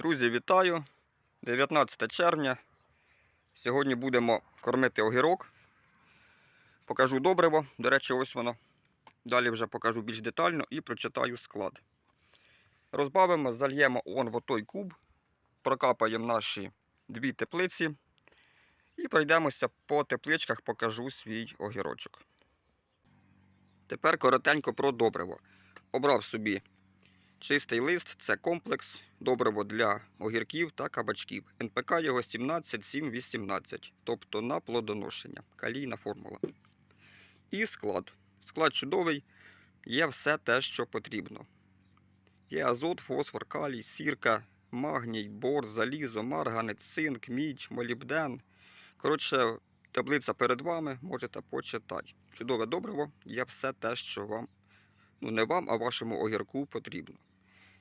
Друзі, вітаю! 19 червня. Сьогодні будемо кормити огірок. Покажу добриво. До речі, ось воно. Далі вже покажу більш детально і прочитаю склад. Розбавимо, зальємо он в той куб, прокапаємо наші дві теплиці і пройдемося по тепличках, покажу свій огірочок. Тепер коротенько про добриво. Обрав собі Чистий лист це комплекс добриво для огірків та кабачків. НПК його 17718, тобто на плодоношення. Калійна формула. І склад. Склад чудовий, є все те, що потрібно. Є азот, фосфор, калій, сірка, магній, бор, залізо, марганець, цинк, мідь, молібден. Коротше, таблиця перед вами, можете почитати. Чудове добриво, є все те, що вам, ну не вам, а вашому огірку потрібно.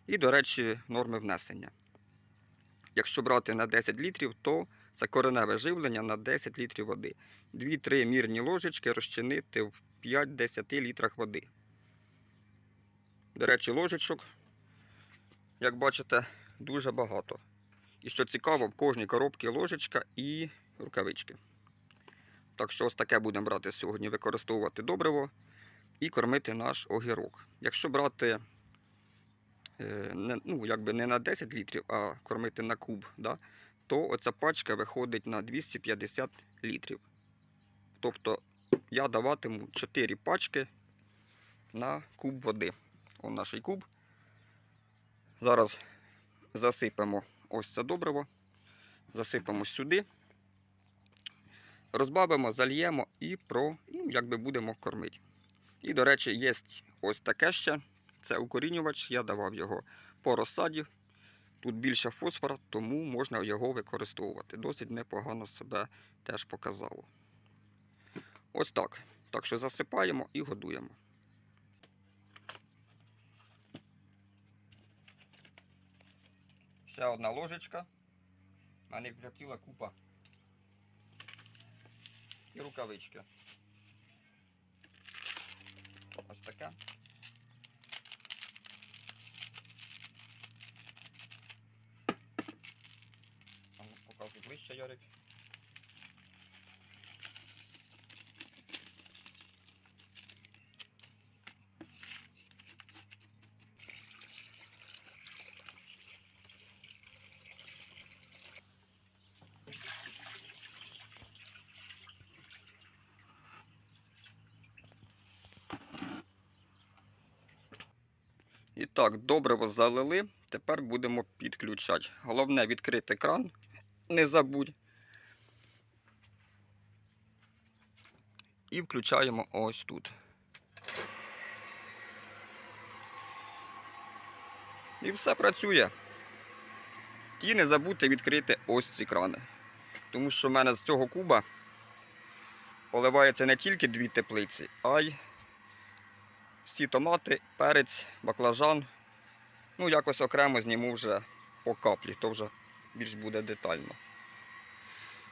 І, до речі, норми внесення. Якщо брати на 10 літрів, то це кореневе живлення на 10 літрів води. 2-3 мірні ложечки розчинити в 5-10 літрах води. До речі, ложечок, як бачите, дуже багато. І що цікаво, в кожній коробці ложечка і рукавички. Так що ось таке будемо брати сьогодні, використовувати добриво і кормити наш огірок. Якщо брати не, ну, якби не на 10 літрів, а кормити на куб, да, то оця пачка виходить на 250 літрів. Тобто я даватиму 4 пачки на куб води. Ось наш куб. Зараз засипемо ось це добриво, засипемо сюди, розбавимо, зальємо і про, ну, якби будемо кормити. І, до речі, є ось таке ще. Це укорінювач, я давав його по розсаді. Тут більше фосфора, тому можна його використовувати. Досить непогано себе теж показало. Ось так. Так що засипаємо і годуємо. Ще одна ложечка. Їх вже ціла купа. І рукавички. Ось таке. А Показуй Ярик. І так, добриво залили. Тепер будемо підключати. Головне відкрити кран, не забудь. І включаємо ось тут. І все працює. І не забудьте відкрити ось ці крани. Тому що в мене з цього куба поливається не тільки дві теплиці, а й всі томати, перець, баклажан. Ну, якось окремо зніму вже по каплі, то вже більш буде детально.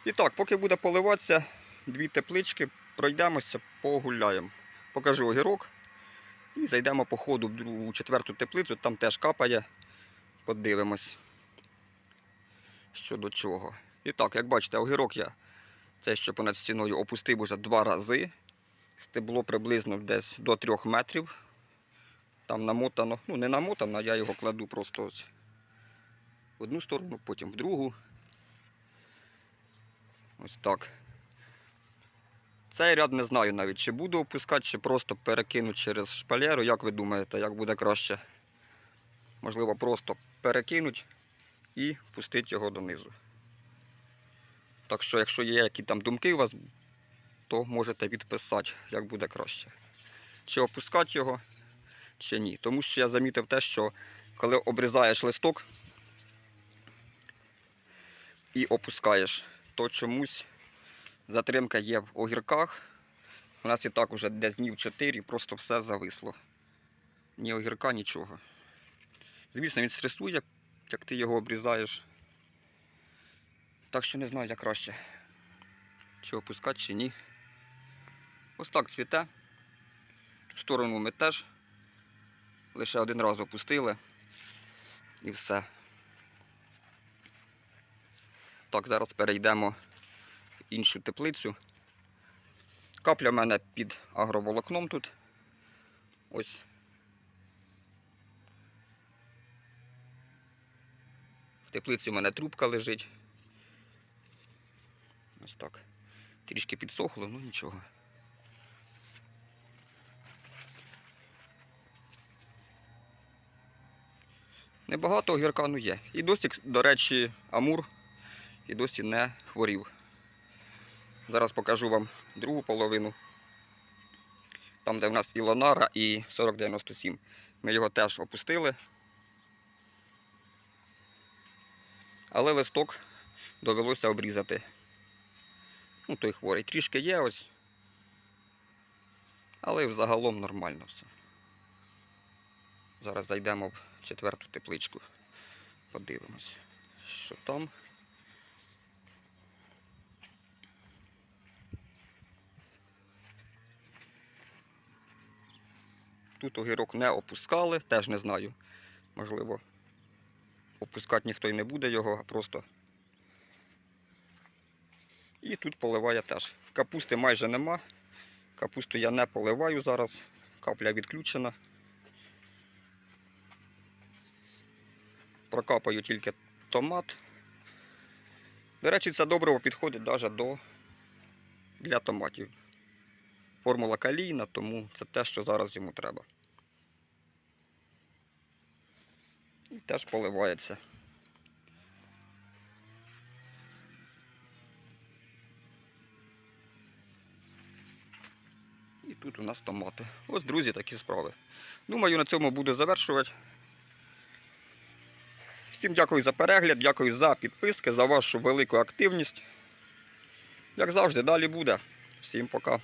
І так, поки буде поливатися, дві теплички, пройдемося, погуляємо. Покажу огірок. І зайдемо по ходу в другу, четверту теплицю, там теж капає. Подивимось, що до чого. І так, як бачите, огірок я це що понад стіною опустив уже два рази. Стебло приблизно десь до 3 метрів. Там намотано, ну не намотано, я його кладу просто ось в одну сторону, потім в другу. Ось так. Цей ряд не знаю навіть, чи буду опускати, чи просто перекину через шпалеру. Як ви думаєте, як буде краще? Можливо, просто перекинуть і пустити його донизу. Так що, якщо є які там думки у вас, то можете відписати, як буде краще. Чи опускати його, чи ні. Тому що я замітив те, що коли обрізаєш листок і опускаєш, то чомусь затримка є в огірках. У нас і так уже десь днів 4, просто все зависло. Ні огірка, нічого. Звісно, він стресує, як ти його обрізаєш. Так що не знаю, як краще. Чи опускати, чи ні. Ось так цвіте. Ту сторону ми теж лише один раз опустили і все. Так, зараз перейдемо в іншу теплицю. Капля в мене під агроволокном тут. Ось. В теплиці у мене трубка лежить. Ось так. Трішки підсохло, ну нічого. Небагато огірка ну є. І досі, до речі, амур і досі не хворів. Зараз покажу вам другу половину. Там, де в нас і Лонара, і 4097. Ми його теж опустили. Але листок довелося обрізати. Ну, той хворий. Трішки є ось. Але взагалом нормально все. Зараз зайдемо в четверту тепличку. Подивимось, що там. Тут огірок не опускали, теж не знаю. Можливо, опускати ніхто й не буде його, а просто. І тут поливає теж. Капусти майже нема. Капусту я не поливаю зараз. Капля відключена. Прокапаю тільки томат. До речі, це добриво підходить навіть до для томатів. Формула калійна, тому це те, що зараз йому треба. І теж поливається. І тут у нас томати. Ось, друзі, такі справи. Думаю, на цьому буду завершувати. Всім дякую за перегляд, дякую за підписки, за вашу велику активність. Як завжди, далі буде. Всім пока.